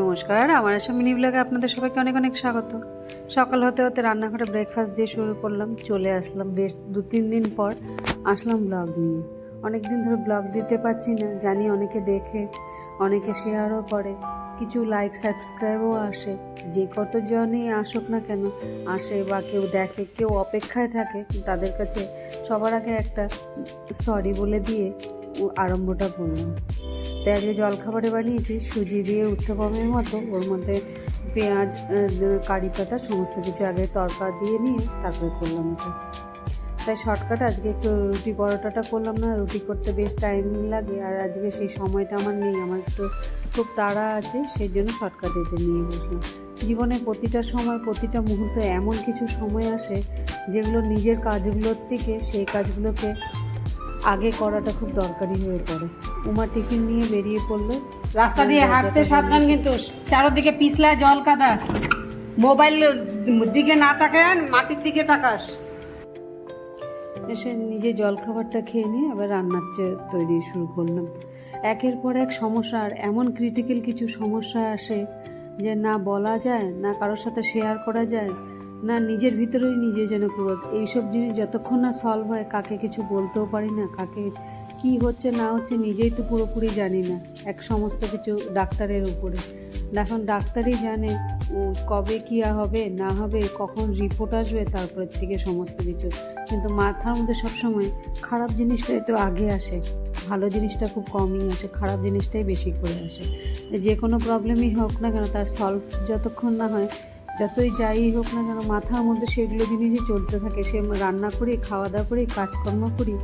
নমস্কার, আমার আশা মিনি ব্লগে আপনাদের সবাইকে অনেক অনেক স্বাগত। সকাল হতে হতে রান্নাঘরে ব্রেকফাস্ট দিয়ে শুরু করলাম, চলে আসলাম বেশ দু তিন দিন পর আসলাম ব্লগ নিয়ে। অনেক দিন ধরে ব্লগ দিতে পারছি না, জানি অনেকে দেখে, অনেকে শেয়ারও করে, কিছু লাইক সাবস্ক্রাইবও আসে। যে কতজনই আসুক না কেন, আসে বা কেউ দেখে, কেউ অপেক্ষায় থাকে, তাদের কাছে সবার আগে একটা সরি বলে দিয়ে আরম্ভটা করলাম। তাই আজকে জলখাবারে বানিয়েছি, সুজি দিয়ে উত্তপমের মতো। ওর মধ্যে পেঁয়াজ কারি পাতা, সমস্ত কিছু আগে তরকা দিয়ে নিয়ে তারপরে করলাম এটা। তাই শর্টকাট আজকে একটু রুটি পরোটাটা করলাম না, রুটি করতে বেশ টাইম লাগে আর আজকে সেই সময়টা আমার নেই, আমার একটু খুব তাড়া আছে, সেই জন্য শর্টকাট এটা নিয়ে বসলাম। জীবনের প্রতিটা সময়, প্রতিটা মুহূর্তে এমন কিছু সময় আসে যেগুলো নিজের কাজগুলোর থেকে, সেই কাজগুলোকে আগে করাটা খুব দরকারি হয়ে পড়ে। উমা টিফিন নিয়ে বেরিয়ে পড়ল। রাস্তা দিয়ে হাঁটতে সাবধান কিন্তু চারোদিকে পিছলা জল কাদা। মোবাইল দিকে না তাকান মাটির দিকে তাকাস। এসে নিজে জলখাবারটা খেয়ে নিয়ে আবার রান্নার তৈরি শুরু করলাম। একের পর এক সমস্যা আর এমন ক্রিটিক্যাল কিছু সমস্যা আসে যে না বলা যায় না কারোর সাথে শেয়ার করা যায়। না, নিজের ভিতরেই নিজে যেন ক্রোধ। এইসব জিনিস যতক্ষণ না সলভ হয়, কাকে কিছু বলতেও পারি না, কাকে কি হচ্ছে, না হচ্ছে, নিজেই তো পুরোপুরি জানি না, এক সমস্ত কিছু ডাক্তারের উপরে। এখন ডাক্তারই জানে কবে কী হবে, না হবে, কখন রিপোর্ট আসবে, তারপর থেকে সমস্ত কিছু। কিন্তু মাথার মধ্যে সবসময় খারাপ জিনিসটাই তো আগে আসে, ভালো জিনিসটা খুব কমই আসে, খারাপ জিনিসটাই বেশি করে আসে। যে কোনো প্রবলেমই হোক না কেন, তার সলভ যতক্ষণ না হয় যতই যাই হোক না কেন, মাথার মধ্যে সেগুলো জিনিসই চলতে থাকে। সে রান্না করি খাওয়া দাওয়া করি, কাজকর্ম করি,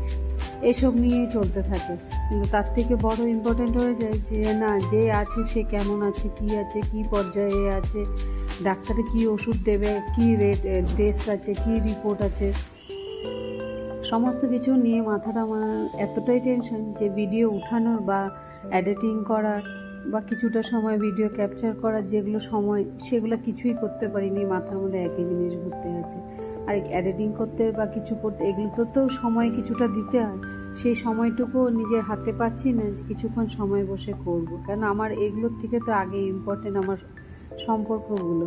এসব নিয়েই চলতে থাকে। কিন্তু তার থেকে বড় ইম্পর্ট্যান্ট হয়ে যায় যে, না, যে আছে সে কেমন আছে, কি আছে, কি পর্যায়ে আছে, ডাক্তারে কি ওষুধ দেবে, কি রেট টেস্ট আছে, কি রিপোর্ট আছে। সমস্ত কিছু নিয়ে মাথাটা আমার এতটাই টেনশন যে ভিডিও উঠানোর বা এডিটিং করার। বা কিছুটা সময় ভিডিও ক্যাপচার করার যেগুলো সময়, সেগুলো কিছুই করতে পারিনি, মাথার মধ্যে একই জিনিস ঘুরতে আছে আর এডিটিং করতে বা কিছু করতে, এগুলো তো তো সময় কিছুটা দিতে হয়। সেই সময়টুকু নিজের হাতে পাচ্ছি না যে কিছুক্ষণ সময় বসে করব। কেন আমার এগুলোর থেকে তো আগে ইম্পর্টেন্ট আমার সম্পর্কগুলো।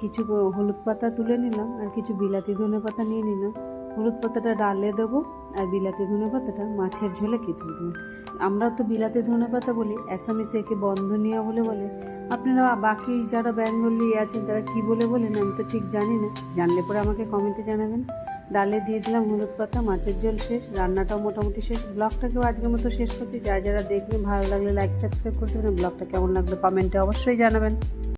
কিছু হলুদ পাতা তুলে নিলাম আর কিছু বিলাতি ধনে পাতা নিয়ে নিলাম। হলুদ পাতাটা ডালে দেবো আর বিলাতি ধনে পাতাটা মাছের ঝোলে কেটে দেবো। আমরা তো বিলাতি ধনে পাতা বলি অ্যাসামিসে একে বন্ধনিয়া বলে বলে। আপনারা বাকি যারা বেঙ্গলি আছেন, তারা কি বলে বলেন আমি তো ঠিক জানি না। জানলে পরে আমাকে কমেন্টে জানাবেন। ডালে দিয়ে দিলাম হলুদ পাতা, মাছের ঝোল শেষ, রান্নাটাও মোটামুটি শেষ। ব্লগটাকেও আজকের মতো শেষ করছি। যারা যারা দেখবেন, ভালো লাগলে লাইক সাবস্ক্রাইব করতে পারেন ব্লগটা কেমন লাগল, কমেন্টে অবশ্যই জানাবেন।